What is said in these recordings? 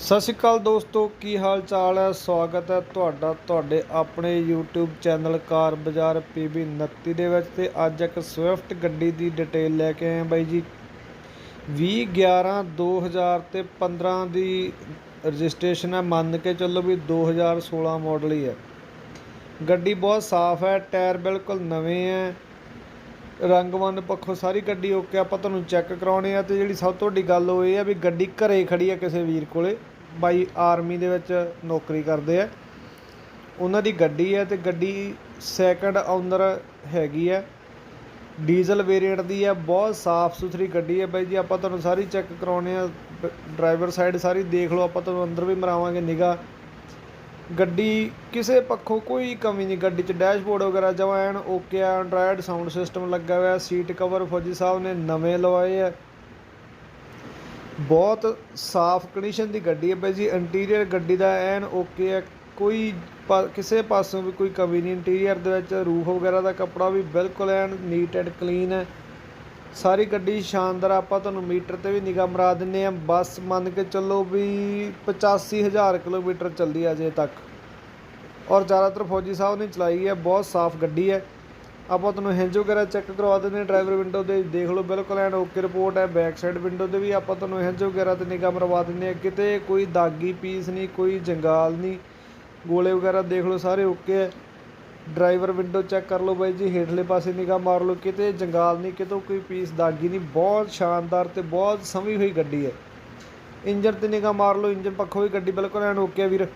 ਸਤਿ ਸ਼੍ਰੀ ਅਕਾਲ ਦੋਸਤੋ, ਕੀ ਹਾਲ ਚਾਲ ਹੈ? ਸਵਾਗਤ ਹੈ ਤੁਹਾਡਾ, ਤੁਹਾਡੇ ਆਪਣੇ YouTube ਚੈਨਲ ਕਾਰ ਬਾਜ਼ਾਰ PB 29 ਦੇ ਵਿੱਚ ਤੇ ਅੱਜ ਇੱਕ ਸਵਿਫਟ ਗੱਡੀ ਦੀ ਡਿਟੇਲ ਲੈ ਕੇ ਆਏ ਹਾਂ ਬਾਈ ਜੀ। 20 11 2000 ਤੇ 15 ਦੀ ਰਜਿਸਟ੍ਰੇਸ਼ਨ ਹੈ, ਮੰਨ ਕੇ ਚੱਲੋ ਵੀ 2016 ਮਾਡਲ ਹੀ ਹੈ। ਗੱਡੀ ਬਹੁਤ ਸਾਫ਼ ਹੈ, ਟਾਇਰ ਬਿਲਕੁਲ ਨਵੇਂ ਹੈ ਰੰਗਵੰਨ ਪੱਖੋਂ ਸਾਰੀ ਗੱਡੀ ਓਕੇ, ਆਪਾਂ ਤੁਹਾਨੂੰ ਚੈੱਕ ਕਰਾਉਣੇ ਆ ਤੇ ਜਿਹੜੀ ਸਭ ਤੋਂ ਵੱਡੀ ਗੱਲ ਉਹ ਇਹ ਆ ਵੀ ਗੱਡੀ ਘਰੇ ਖੜੀ ਆ ਕਿਸੇ ਵੀਰ ਕੋਲੇ, ਬਾਈ ਆਰਮੀ ਦੇ ਵਿੱਚ ਨੌਕਰੀ ਕਰਦੇ ਆ। ਉਹਨਾਂ ਦੀ ਗੱਡੀ ਹੈ ਤੇ ਗੱਡੀ ਸੈਕੰਡ ਆਉਂਦਰ ਹੈਗੀ ਹੈ ਡੀਜ਼ਲ ਵੇਰੀਐਂਟ ਦੀ ਹੈ ਬਹੁਤ ਸਾਫ਼ ਸੁਥਰੀ ਗੱਡੀ ਹੈ ਬਾਈ ਜੀ, ਆਪਾਂ ਤੁਹਾਨੂੰ ਸਾਰੀ ਚੈੱਕ ਕਰਾਉਣੇ ਆ। ਡਰਾਈਵਰ ਸਾਈਡ ਸਾਰੀ ਦੇਖ ਲਓ, ਆਪਾਂ ਤੁਹਾਨੂੰ ਅੰਦਰ ਵੀ ਮਰਾਵਾਂਗੇ ਨਿਗਾ ਗੱਡੀ ਕਿਸੇ ਪੱਖੋਂ ਕੋਈ ਕਮੀ ਨਹੀਂ। ਗੱਡੀ 'ਚ ਡੈਸ਼ਬੋਰਡ ਵਗੈਰਾ ਜਮਾਂ ਐਨ ਓਕੇ ਆ ਐਂਡਰਾਇਡ ਸਾਊਂਡ ਸਿਸਟਮ ਲੱਗਾ ਹੋਇਆ ਸੀਟ ਕਵਰ ਫੌਜੀ ਸਾਹਿਬ ਨੇ ਨਵੇਂ ਲਵਾਏ ਆ। ਬਹੁਤ ਸਾਫ਼ ਕੰਡੀਸ਼ਨ ਦੀ ਗੱਡੀ ਹੈ ਬਾਈ ਜੀ। ਇੰਟੀਰੀਅਰ ਗੱਡੀ ਦਾ ਐਨ ਓਕੇ ਹੈ ਕੋਈ ਪਾ- ਕਿਸੇ ਪਾਸੋਂ ਵੀ ਕੋਈ ਕਮੀ ਨਹੀਂ। ਇੰਟੀਰੀਅਰ ਦੇ ਵਿੱਚ ਰੂਫ ਵਗੈਰਾ ਦਾ ਕੱਪੜਾ ਵੀ ਬਿਲਕੁਲ ਐਨ ਨੀਟ ਐਂਡ ਕਲੀਨ ਹੈ ਸਾਰੀ ਗੱਡੀ ਸ਼ਾਨਦਾਰ, ਆਪਾਂ ਤੁਹਾਨੂੰ ਮੀਟਰ ਤੇ ਵੀ ਨਿਗਾਹ ਮਰਾ ਦਿੰਨੇ ਆ ਬੱਸ ਮੰਨ ਕੇ ਚੱਲੋ ਵੀ 85000 ਕਿਲੋਮੀਟਰ ਚੱਲਦੀ ਆ ਅਜੇ ਤੱਕ। ਔਰ ਜ਼ਿਆਦਾਤਰ ਫੌਜੀ ਸਾਹਿਬ ਨੇ ਚਲਾਈ ਹੈ, ਬਹੁਤ ਸਾਫ਼ ਗੱਡੀ ਹੈ। ਆਪਾਂ ਤੁਹਾਨੂੰ ਹਿੰਜ ਵਗੈਰਾ ਚੈੱਕ ਕਰਵਾ ਦਿੰਦੇ ਹਾਂ ਡਰਾਈਵਰ ਵਿੰਡੋ ਦੇ ਦੇਖ ਲਓ, ਬਿਲਕੁਲ ਐਂਡ ਓਕੇ ਰਿਪੋਰਟ ਹੈ। ਬੈਕ ਸਾਈਡ ਵਿੰਡੋ ਤੇ ਵੀ ਆਪਾਂ ਤੁਹਾਨੂੰ ਹਿੰਜ ਵਗੈਰਾ ਤੇ ਨਿਗਾਹ ਮਰਵਾ ਦਿੰਦੇ ਹਾਂ। ਕਿਤੇ ਕੋਈ ਦਾਗੀ ਪੀਸ ਨਹੀਂ, ਕੋਈ ਜੰਗਾਲ ਨਹੀਂ। ਗੋਲੇ ਵਗੈਰਾ ਦੇਖ ਲਓ, ਸਾਰੇ ਓਕੇ ਹੈ। ਡਰਾਈਵਰ ਵਿੰਡੋ ਚੈੱਕ ਕਰ ਲਓ ਬਾਈ ਜੀ, ਹੇਠਲੇ ਪਾਸੇ ਨਿਗਾਹ ਮਾਰ ਲਓ, ਕਿਤੇ ਜੰਗਾਲ ਨਹੀਂ, ਕਿਤੋਂ ਕੋਈ ਪੀਸ ਦਾਗੀ ਨਹੀਂ, ਬਹੁਤ ਸ਼ਾਨਦਾਰ ਤੇ ਬਹੁਤ ਸਮੀ ਹੋਈ ਗੱਡੀ ਹੈ। ਇੰਜਨ ਤੇ ਨਿਗਾਹ ਮਾਰ ਲਓ ਇੰਜਨ ਪੱਖੋਂ ਵੀ ਗੱਡੀ ਬਿਲਕੁਲ ਐਨ ਓਕੇ ਹੈ ਵੀਰ।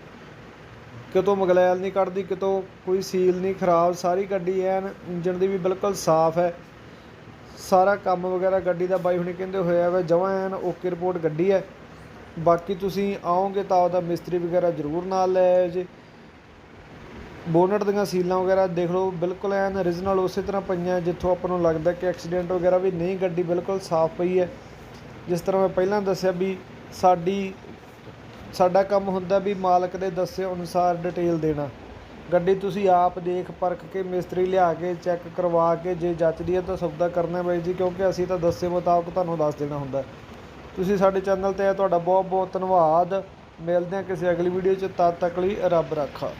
ਕਿਤੋਂ ਮਗਲੈਲ ਨਹੀਂ ਕੱਢਦੀ, ਕਿਤੋਂ ਕੋਈ ਸੀਲ ਨਹੀਂ, ਖਰਾਬ, ਸਾਰੀ ਗੱਡੀ ਐਨ ਇੰਜਨ ਦੀ ਵੀ ਬਿਲਕੁਲ ਸਾਫ਼ ਹੈ। ਸਾਰਾ ਕੰਮ ਵਗੈਰਾ ਗੱਡੀ ਦਾ ਬਾਈ ਹੁਣੇ ਕਹਿੰਦੇ ਹੋਇਆ ਵਾ, ਜਮਾਂ ਐਨ ਓਕੇ ਰਿਪੋਰਟ ਗੱਡੀ ਹੈ। ਬਾਕੀ ਤੁਸੀਂ ਆਓਗੇ ਤਾਂ ਉਹਦਾ ਮਿਸਤਰੀ ਵਗੈਰਾ ਜ਼ਰੂਰ ਨਾਲ ਲੈ ਆਇਓ ਜੀ। ਬੋਨਟ ਦੀਆਂ ਸੀਲਾਂ ਵਗੈਰਾ ਦੇਖ ਲਓ, ਬਿਲਕੁਲ ਐਨ origignal ਉਸੇ ਤਰ੍ਹਾਂ ਪਈਆਂ ਜਿੱਥੋਂ ਆਪਾਂ ਨੂੰ ਲੱਗਦਾ ਕਿ ਐਕਸੀਡੈਂਟ ਵਗੈਰਾ ਵੀ ਨਹੀਂ, ਗੱਡੀ ਬਿਲਕੁਲ ਸਾਫ਼ ਪਈ ਹੈ। ਜਿਸ ਤਰ੍ਹਾਂ ਮੈਂ ਪਹਿਲਾਂ ਦੱਸਿਆ ਵੀ ਸਾਡੀ, ਸਾਡਾ ਕੰਮ ਹੁੰਦਾ ਵੀ ਮਾਲਕ ਦੇ ਦੱਸੇ ਅਨੁਸਾਰ ਡਿਟੇਲ ਦੇਣਾ। ਗੱਡੀ ਤੁਸੀਂ ਆਪ ਦੇਖ ਪਰਖ ਕੇ, ਮਿਸਤਰੀ ਲਿਆ ਕੇ ਚੈੱਕ ਕਰਵਾ ਕੇ, ਜੇ ਜੱਚਦੀ ਹੈ ਤਾਂ ਸੌਦਾ ਕਰਨਾ ਬਾਈ ਜੀ, ਕਿਉਂਕਿ ਅਸੀਂ ਤਾਂ ਦੱਸੇ ਮੁਤਾਬਕ ਤੁਹਾਨੂੰ ਦੱਸ ਦੇਣਾ ਹੁੰਦਾ ਤੁਸੀਂ ਸਾਡੇ ਚੈਨਲ ਤੇ ਆ ਤੁਹਾਡਾ ਬਹੁਤ ਬਹੁਤ ਧੰਨਵਾਦ। ਮਿਲਦੇ ਹਾਂ ਕਿਸੇ ਅਗਲੀ ਵੀਡੀਓ 'ਚ, ਤਦ ਤੱਕ ਲਈ ਰੱਬ ਰਾਖਾ।